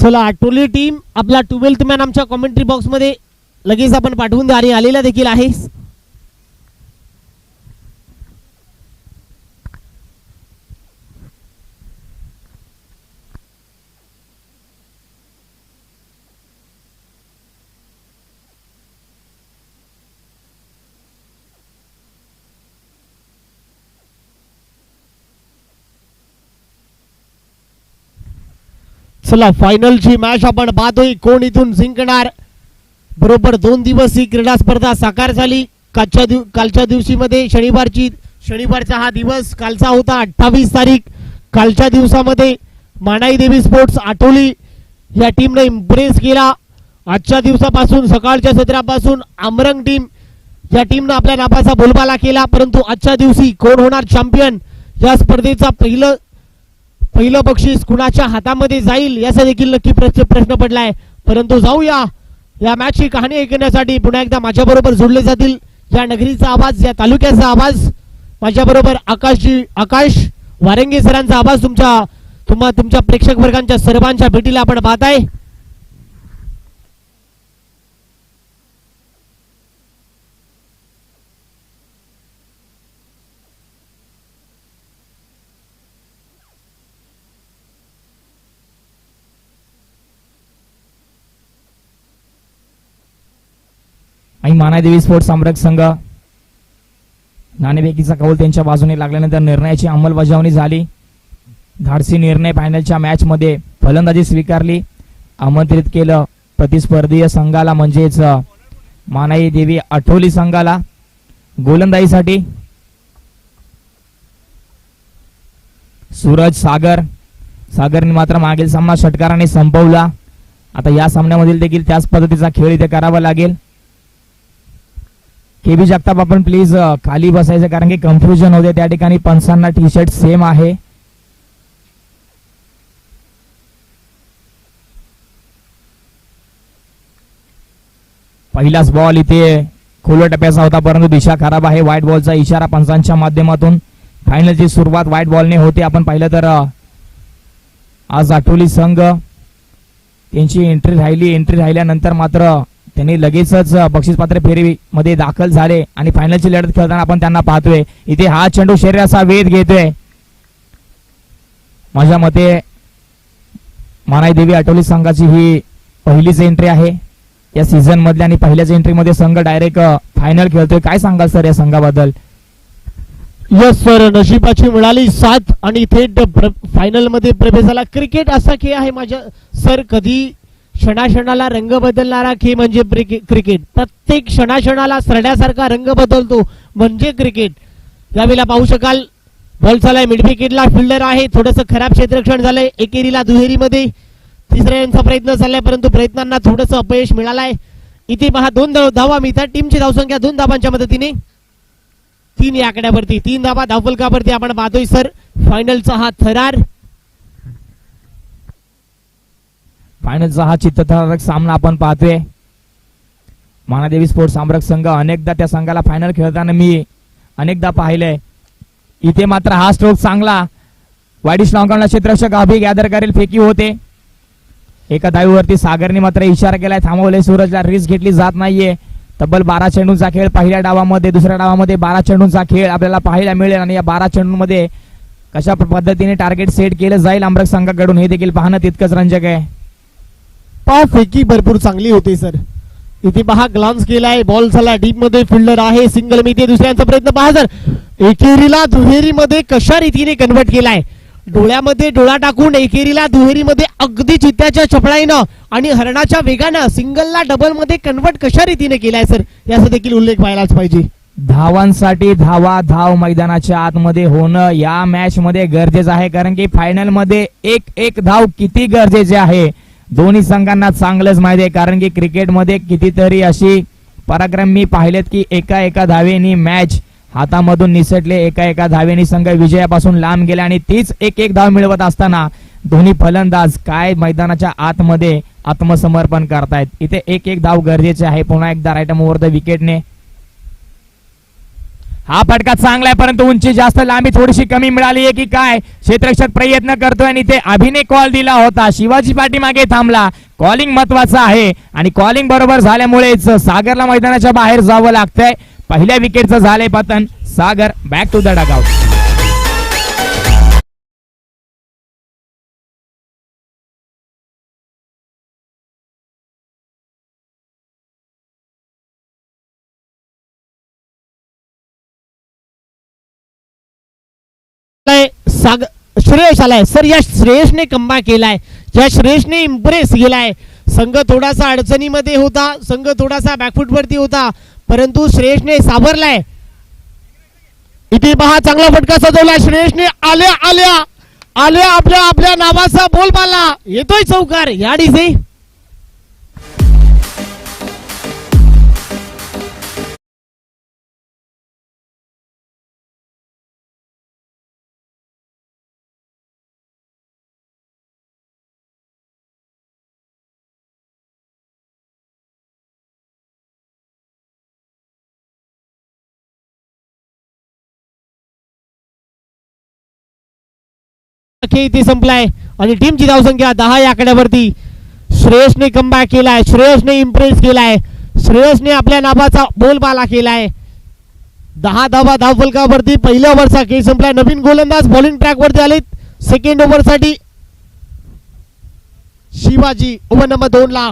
चला आठवली टीम आपला ट्वेल्थ मॅन आमच्या कॉमेंट्री बॉक्समध्ये लगेच आपण पाठवून द्या आणि आलेला देखील आहे. चला फायनलची मॅच आपण पाहतोय. कोण इथून जिंकणार? बरोबर दोन दिवस ही क्रीडा स्पर्धा साकार झाली. कालच्या दिव कालच्या दिवशी मध्ये शनिवारची शनिवारचा हा दिवस कालचा होता अठ्ठावीस तारीख. कालच्या दिवसामध्ये मानाई देवी स्पोर्ट्स आठवली. या टीमने इम्प्रेस केला. आजच्या दिवसापासून सकाळच्या सत्रापासून आमरंग टीम या टीमनं आपल्या नापाचा बोलबाला केला. परंतु आजच्या दिवशी कोण होणार चॅम्पियन या स्पर्धेचा पहिलं पहिलं बक्षीस कुणाच्या हातामध्ये जाईल याचा देखील नक्की प्रश्न पडला पडलाय. परंतु जाऊया. या मॅचची कहाणी ऐकण्यासाठी पुन्हा एकदा माझ्याबरोबर जोडले जातील या नगरीचा आवाज या तालुक्याचा आवाज. माझ्याबरोबर आकाशजी आकाश वारंगे सरांचा आवाज तुमच्या तुम्हा तुमच्या प्रेक्षक वर्गांच्या सर्वांच्या भेटीला आपण पाहताय आणि मानादेवी स्पोर्ट साम्राज्य संघ नाणेफेकीचा कौल त्यांच्या बाजूने लागल्यानंतर निर्णयाची अंमलबजावणी झाली. धाडसी निर्णय फायनलच्या मॅच मध्ये फलंदाजी स्वीकारली. आमंत्रित केलं प्रतिस्पर्धीय संघाला म्हणजेच मानाई देवी आठवली संघाला. गोलंदाजीसाठी सूरज सागर सागरने मात्र मागील सामना षटकाराने संपवला. आता या सामन्यामधील देखील त्याच पद्धतीचा खेळ इथे करावा लागेल. के बी जगताप आपण प्लीज खाली बसायचं कारण की कन्फ्युजन होते. त्या ठिकाणी पंचांना टी शर्ट सेम आहे. पहिलाच बॉल इथे खुल्या टप्प्याचा होता परंतु दिशा खराब आहे. व्हाईट बॉलचा इशारा पंचांच्या माध्यमातून. फायनलची सुरुवात व्हाईट बॉलने होते. आपण पाहिलं तर आज आठवली संघ. त्यांची एंट्री राहिली. एंट्री राहिल्यानंतर मात्र त्यांनी लगेचच बक्षीस पात्र फेरी फेरीमध्ये दाखल झाले आणि फायनलची लढत खेळताना आपण त्यांना पाहतोय. इथे हा चेंडू शरीराचा वेध घेतोय. माझ्या मते मानाई देवी आठवली संघाची ही पहिलीच एंट्री आहे. या सीझन मधल्या आणि पहिल्याच एंट्रीमध्ये संघ डायरेक्ट फायनल खेळतोय. काय सांगाल सर या संघाबद्दल? यस सर नशिबाची मिळाली साथ आणि थेट फायनलमध्ये प्रवेश झाला क्रिकेट असा खेळ आहे माझ्या सर कधी क्षणाक्षणाला रंग बदलणारा खेळ म्हणजे क्रिकेट. प्रत्येक क्षणाक्षणाला सरड्यासारखा रंग बदलतो म्हणजे क्रिकेट. यावेळेला पाहू शकाल बॉल चालाय मिड विकेटला फिल्डर आहे थोडस खराब क्षेत्रक्षण झालंय एकेरीला दुहेरीमध्ये तिसऱ्या यांचा प्रयत्न चाललाय परंतु प्रयत्नांना थोडस अपयश मिळालाय. इथे पहा दोन धावा मिळतात टीमची धावसंख्या दोन धावांच्या मदतीने. तीन या आकड्यावरती तीन धावा धावफलकावरती आपण पाहतोय सर. फायनलचा हा थरार. फायनलचा हा चित्तथरारक सामना आपण पाहतोय. मानादेवी स्पोर्ट्स साम्राज्य संघ अनेकदा त्या संघाला फायनल खेळताना मी अनेकदा पाहिलंय. इथे मात्र हा स्ट्रोक चांगला. वाईडिश लॉंगॉनला क्षेत्ररक्षक अभि गॅदर करेल फेकी होते. एका धावीवरती सागरने मात्र इशारा केलाय थांबवले सूरजला रिस्क घेतली जात नाहीये. तब्बल बारा चेंडूंचा खेळ पहिल्या डावामध्ये दुसऱ्या डावामध्ये बारा चेंडूंचा खेळ आपल्याला पाहायला मिळेल आणि या बारा चेंडूंमध्ये कशा पद्धतीने टार्गेट सेट केलं जाईल आमरक संघाकडून हे देखील पाहणं तितकंच रंजक आहे. पाव फेकी भरपूर चांगली होती सर. इथे पहा ग्लान्स केलाय बॉल झाला डीपमध्ये फिल्डर आहे सिंगल मी ते दुसऱ्यांचा प्रयत्न पहा सर. एकेरीला दुहेरीमध्ये कशा रीतीने कन्वर्ट केलाय? डोळ्यामध्ये डोळा टाकून एकेरीला दुहेरीमध्ये अगदी चित्त्याच्या चपळाईनं आणि हरणाच्या वेगानं सिंगलला डबलमध्ये कन्वर्ट कशा रीतीने केलाय सर? याचा देखील उल्लेख व्हायलाच पाहिजे. धावांसाठी धावा धाव मैदानाच्या आतमध्ये होणं या मॅच मध्ये गरजेचं आहे कारण की फायनलमध्ये एक एक धाव किती गरजेचे आहे? दोन्ही संघांना चांगलंच माहिती आहे कारण की क्रिकेटमध्ये कितीतरी अशी पराक्रम मी पाहिलेत की एका एका धावेनी मॅच हातामधून निसटले एका एका धावेनी संघ विजयापासून लांब गेले आणि तीच एक एक धाव मिळवत असताना दोन्ही फलंदाज काय मैदानाच्या आतमध्ये आत्मसमर्पण करतायत. इथे एक एक धाव गरजेचे आहे. पुन्हा एकदा राईट ओव्हर द विकेटने हा फटका चांगला आहे परंतु उंची जास्त लांबी थोडीशी कमी मिळाली आहे की काय? क्षेत्रक्षक प्रयत्न करतोय आणि ते अभिनय कॉल दिला होता. शिवाजी पाठीमागे थांबला. कॉलिंग महत्वाचं आहे आणि कॉलिंग बरोबर झाल्यामुळेच सागरला मैदानाच्या बाहेर जावं लागतंय. पहिल्या विकेटचं झालंय पतन. Sagar back to the dugout साग श्रेयस आलाय. सर या श्रेयसने कंबा केलाय. ज्या श्रेयसने इम्प्रेस केलाय. संघ थोडासा अडचणीमध्ये होता. संघ थोडासा बॅकफूटवरती होता. परंतु श्रेयसने सावरलाय. इथे पहा चांगला फटका सजवला. श्रेयसने आल्या आल्या. आल्या आपल्या आपल्या नावाचा बोलबाला. येतोय चौकार. या डिझे खेळ इथे संपलाय. आणि टीमची धावसंख्या दहा या आकड्यावरती. श्रेयसने कमबॅक केलाय. श्रेयसने इम्प्रेस केलाय. श्रेयसने आपल्या नावाचा बोलबाला केलाय. दहा धावा धाव फलकावरती पहिल्या ओव्हरचा खेळ संपलाय. नवीन गोलंदाज बॉलिंग ट्रॅकवरती आलेत. सेकंड ओव्हरसाठी शिवाजी ओव्हर नंबर दोन ला.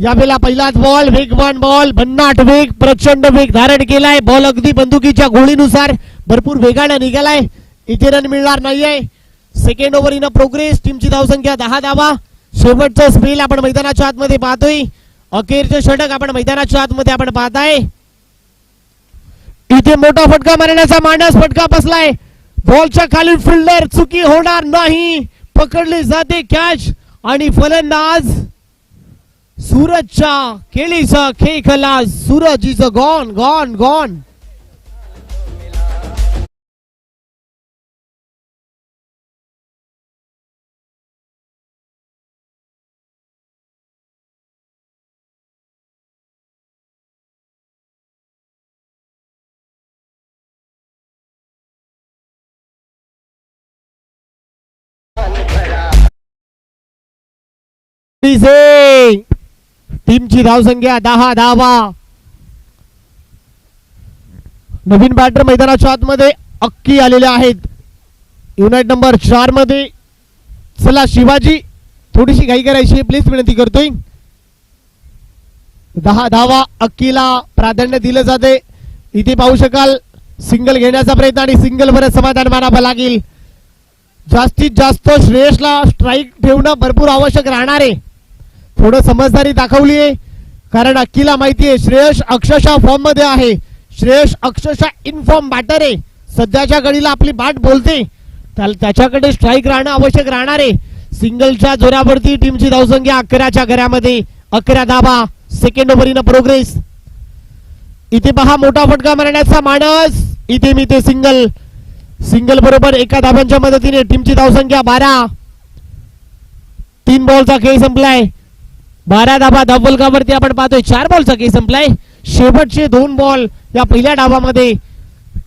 यावेळेला पहिलाच बॉल वेगवान बॉल भन्नाट वेग प्रचंड वेग धारण केलाय. बॉल अगदी बंदुकीच्या गोळीनुसार. भरपूर वेगाने निघालाय. इथे रन मिळणार नाहीये. Second over in progress. टीमची धावसंख्या दहा धावा. शेवटचं स्पेल आपण मैदानाच्या आतमध्ये पाहतोय. अखेरचे षटक आपण मैदानाच्या आतमध्ये आपण पाहताय. इथे मोठा फटका मारण्याचा मांडस फटका बसलाय. बॉलच्या खाली फिल्डर चुकी होणार नाही. पकडली जाते कॅच आणि फलंदाज सूरजच्या केळीचा खेळ खला Suraj is gone gone gone टीमची धावसंख्या दहा धावा नवीन बॅटर मैदानाच्या आतमध्ये अक्की आलेले आहेत. युनाइट नंबर चारमध्ये. चला शिवाजी थोडीशी घाई करायची प्लीज विनंती करतोय. दहा धावा अक्कीला प्राधान्य दिलं जाते. इथे पाहू शकाल सिंगल घेण्याचा प्रयत्न आणि सिंगल वर समाधान मानावं लागेल. जास्तीत जास्त श्रेयसला स्ट्राईक ठेवणं भरपूर आवश्यक राहणार आहे. थोडं समजदारी दाखवली आहे. कारण अक्कीला माहिती आहे श्रेयस अक्षरशः फॉर्ममध्ये आहे. श्रेयस अक्षरशः इनफॉर्म बॅटर आहे. सध्याच्या घडीला आपली बाट बोलते. त्याला- त्याच्याकडे स्ट्राईक राहणं आवश्यक राहणार आहे. सिंगलच्या जोरावरती टीमची धावसंख्या अकराच्या घरामध्ये. अकरा धाबा सेकंड ओव्हरीनं इन प्रोग्रेस इथे पहा मोठा फटका मारण्याचा माणस. इथे मी ते सिंगल सिंगल बरोबर एका धाब्यांच्या मदतीने टीमची धावसंख्या बारा. तीन बॉलचा खेळ संपलाय. बारा धाबा धावलकावरती आपण पाहतोय. चार बॉलचा खेळ संपलाय. शेवटचे दोन बॉल या पहिल्या डावामध्ये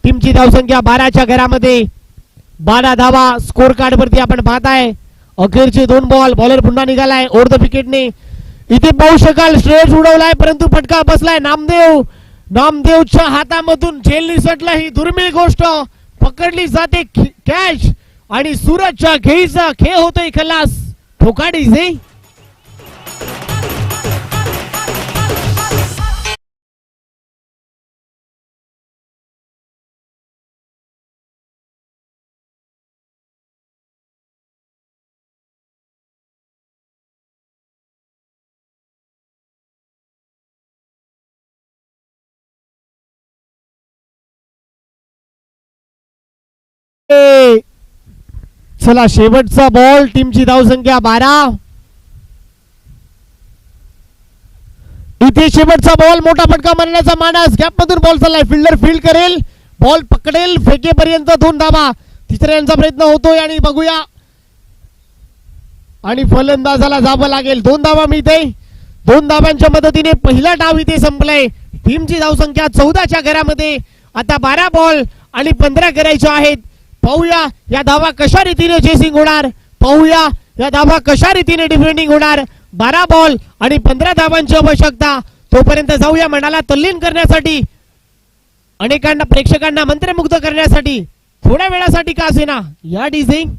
टीमची धावसंख्या बाराच्या घरामध्ये. बारा धावा स्कोर कार्ड वरती आपण पाहताय. अखेरचे दोन बॉल बॉलर पुन्हा निघालाय. ओव्हर द विकेटने इथे पाहू शकाल श्रेयस उडवलाय परंतु फटका बसलाय. नामदेव नामदेवच्या हातामधून झेल निसटला ही दुर्मिळ गोष्ट. पकडली जाते कॅच आणि सूरजच्या खेळीचा खेळ होतोय खलास. ठोकाडी जे चला शेवटचा बॉल टीमची धावसंख्या बारा. इथे शेवटचा बॉल मोठा फटका मारण्याचा मानस. गॅप मधून बॉल चाललाय. फिल्डर फील्ड करेल. बॉल पकडेल. फेकेपर्यंत दोन धाबा तिसऱ्यांचा प्रयत्न होतोय आणि बघूया. आणि फलंदाजाला जावं लागेल. दोन धावा मिळते. दोन धाव्यांच्या मदतीने पहिला डाव इथे संपलाय. टीमची धावसंख्या चौदाच्या घरामध्ये. आता बारा बॉल आणि पंधरा करायचे आहेत. पाहूया या धावा कशा रीतीने चेसिंग होणार? पाहूया या धावा कशा रीतीने डिफेंडिंग होणार? बारा बॉल आणि पंधरा धावांची आवश्यकता. तोपर्यंत जाऊया मनाला तल्लीन करण्यासाठी. अनेकांना प्रेक्षकांना मंत्रमुग्ध करण्यासाठी. थोड्या वेळासाठी का असेना? या डिझिंग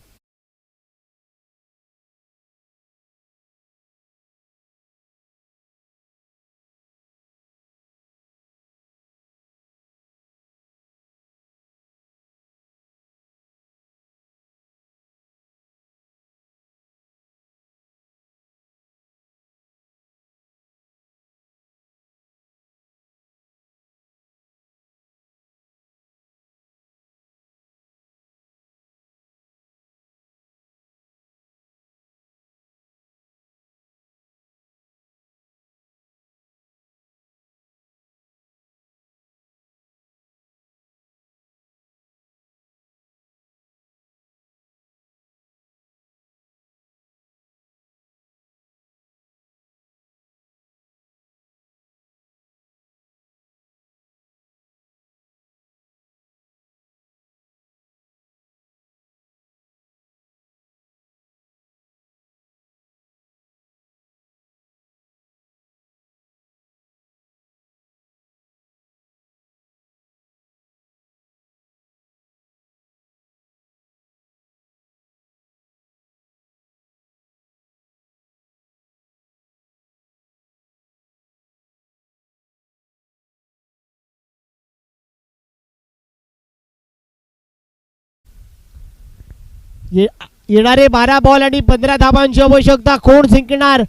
येणारे बारा बॉल आणि पंधरा धाबांची आवश्यकता. कोण जिंकणार?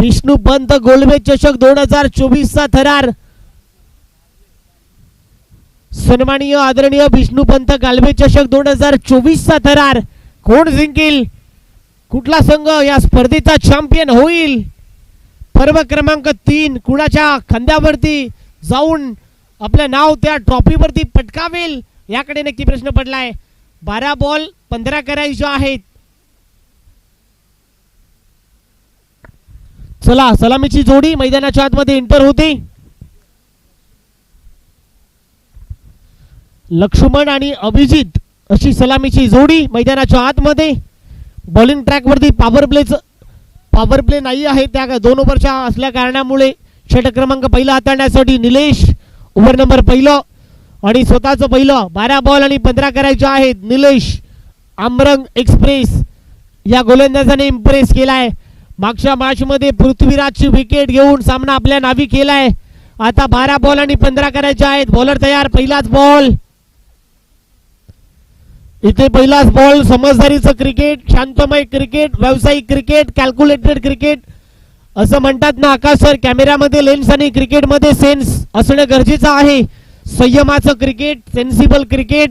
विष्णू पंत गोलवे चषक दोन हजार चोवीसचा थरार. सन्माननीय आदरणीय विष्णू पंत गालबे चषक दोन हजार चोवीसचा थरार. कोण जिंकेल? कुठला संघ या स्पर्धेचा चॅम्पियन होईल? पर्व क्रमांक तीन कुणाच्या खांद्यावरती जाऊन आपलं नाव त्या ट्रॉफीवरती पटकावेल? याकडे नक्की प्रश्न पडलाय. बारा बॉल पंधरा करायचे आहेत. चला सलामीची जोडी मैदानाच्या आतमध्ये एंटर होते. लक्ष्मण आणि अभिजित अशी सलामीची जोडी मैदानाच्या आतमध्ये. बॉलिंग ट्रॅकवरती पॉवर प्लेच पॉवर प्ले नाही आहे त्या दोन ओव्हरच्या असल्या कारणामुळे षटक क्रमांक पहिला हाताळण्यासाठी निलेश ओव्हर नंबर पहिलं आणि स्वतःचं पहिलं बारा बॉल आणि पंधरा करायचे आहेत. निलेश आमरंग एक्सप्रेस या गोलंदाजाने इम्प्रेस केलाय. मागच्या मॅचमध्ये पृथ्वीराजची विकेट घेऊन सामना आपल्या नावी केलाय. आता बारा बॉल आणि पंधरा करायचे आहेत. बॉलर तयार पहिलाच बॉल इथे पहिलाच बॉल समजदारीचं क्रिकेट शांतमय क्रिकेट व्यावसायिक क्रिकेट कॅल्क्युलेटेड क्रिकेट असं म्हणतात ना आकाश सर कॅमेऱ्यामध्ये लेन्स आणि क्रिकेटमध्ये सेन्स असणं गरजेचं आहे. संयमाचं क्रिकेट सेन्सिबल क्रिकेट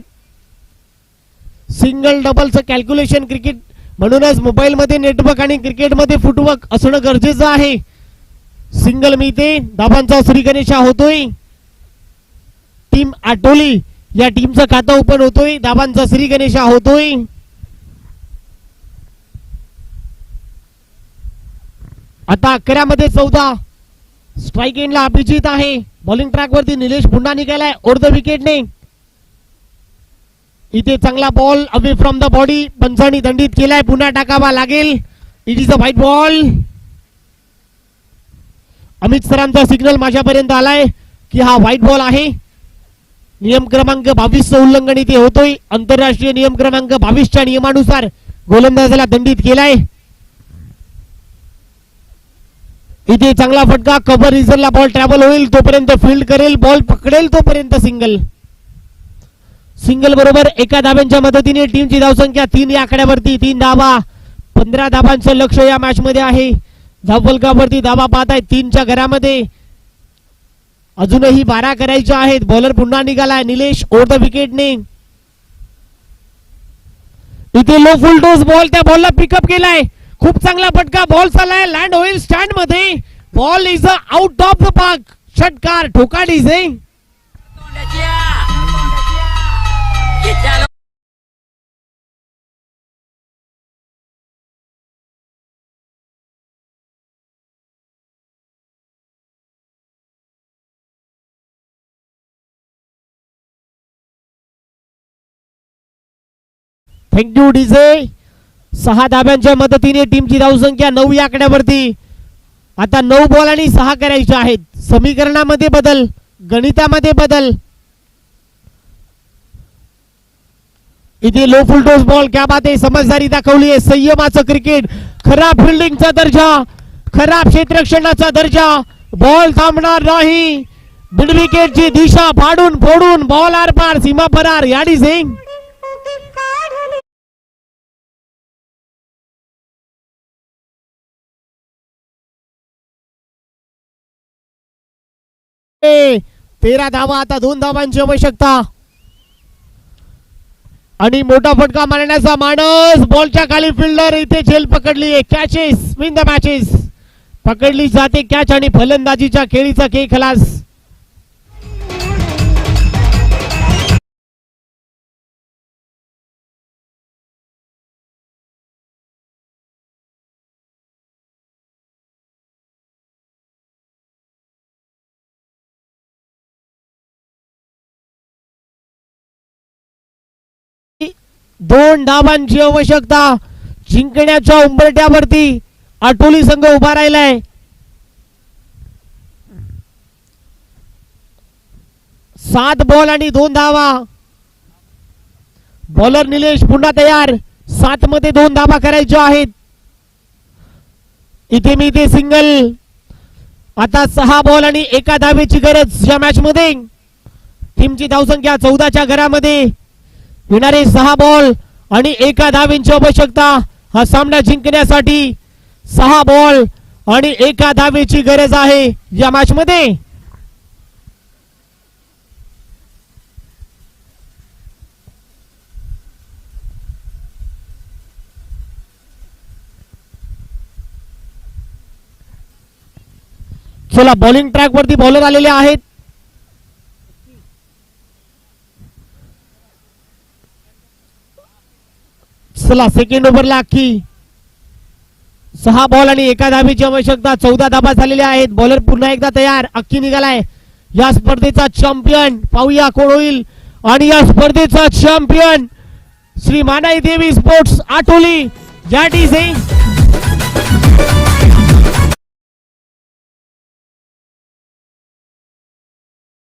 सिंगल डबलचं कॅल्क्युलेशन क्रिकेट. म्हणूनच मोबाईलमध्ये नेटवर्क आणि क्रिकेटमध्ये फुटवर्क असणं गरजेचं आहे. सिंगल मिळते दाबांचा श्री गणेशा होतोय. टीम आटोली या टीमचं खातं ओपन होतोय. दाबांचा श्री गणेशा होतोय. आता अकरामध्ये चौदा. स्ट्राईक एंडला अभिजित आहे. बॉलिंग ट्रॅकवरती निलेश पुन्हा निघालाय. ओर द विकेटने इथे चांगला ball away from the body पंचानी दंडित केलाय. पुन्हा टाकावा लागेल. It is a white ball Amit सरांचा सिग्नल माझ्यापर्यंत आलाय की हा व्हाईट बॉल आहे. नियम क्रमांक बावीसचं उल्लंघन इथे होतोय. आंतरराष्ट्रीय नियम क्रमांक बावीसच्या नियमानुसार गोलंदाजाला दंडित केलाय. इथे चांगला फटका कबर रिझनला बॉल ट्रॅव्हल होईल तोपर्यंत फील्ड करेल बॉल पकडेल तोपर्यंत सिंगल सिंगल बरोबर एका धाब्यांच्या मदतीने टीमची धावसंख्या तीन या आकड्यावरती तीन धावा पंधरा धाबांचं लक्ष या मॅच मध्ये आहे. धावफलकावरती धावा पाहत आहेत तीनच्या घरामध्ये. अजूनही बारा करायच्या आहेत. बॉलर पुन्हा निघालाय. निलेश ओर द विकेटने इथे लो फुल डोस बॉल त्या बॉलला पिकअप केलाय. खूप चांगला फटका बॉल चाललाय. लँड होईल स्टँडमध्ये. Ball is a out of the park षटकार ठोका डिझे थँक्यू डीजे सहा धाब्यांच्या मदतीने टीमची धावसंख्या नऊ या आकड्यावरती. आता नऊ बॉल आणि सहा करायचे आहेत. समीकरणामध्ये बदल गणितामध्ये बदल. इथे लो फुल टोस बॉल क्या बात आहे समजदारी दाखवली आहे. संयमाचं क्रिकेट खराब फिल्डिंगचा दर्जा खराब क्षेत्रक्षणाचा दर्जा. बॉल थांबणार नाही. मिडविकेटची दिशा फाडून फोडून बॉल आर पार सीमा फरार याडी सिंग तेरा धावा आता दोन धावांची आवश्यकता. आणि मोठा फटका मारण्याचा माणस बॉलच्या खाली फिल्डर इथे झेल पकडली कॅचेस विन द मॅचेस पकडली जाते कॅच आणि फलंदाजीच्या खेळीचा खेळ खलास. दोन धावांची आवश्यकता. जिंकण्याच्या उंबरट्यावरती आठोली संघ उभा राहिलाय. सात बॉल आणि दोन धावा. बॉलर निलेश पुन्हा तयार. सात मध्ये दोन धावा करायच्या आहेत. इथे मी इथे सिंगल. आता सहा बॉल आणि एका धावेची गरज या मॅच मध्ये. टीमची धावसंख्या चौदाच्या घरामध्ये. येणारे सहा बॉल आणि एका धावींची आवश्यकता. हा सामना जिंकण्यासाठी सहा बॉल आणि एका धावेची गरज आहे या मॅच मध्ये चला बॉलिंग ट्रॅक वरती बॉलर आलेले आहेत. सला सेकंड ओव्हरला अख्खी सहा बॉल आणि एका धाबीची आवश्यकता चौदा धाबा झालेल्या आहेत. बॉलर पुन्हा एकदा तयार. अख्खी निघालाय. या स्पर्धेचा चॅम्पियन पाहूया कोण होईल. आणि या स्पर्धेचा चॅम्पियन श्री मानाई देवी स्पोर्ट्स आठोली. या डी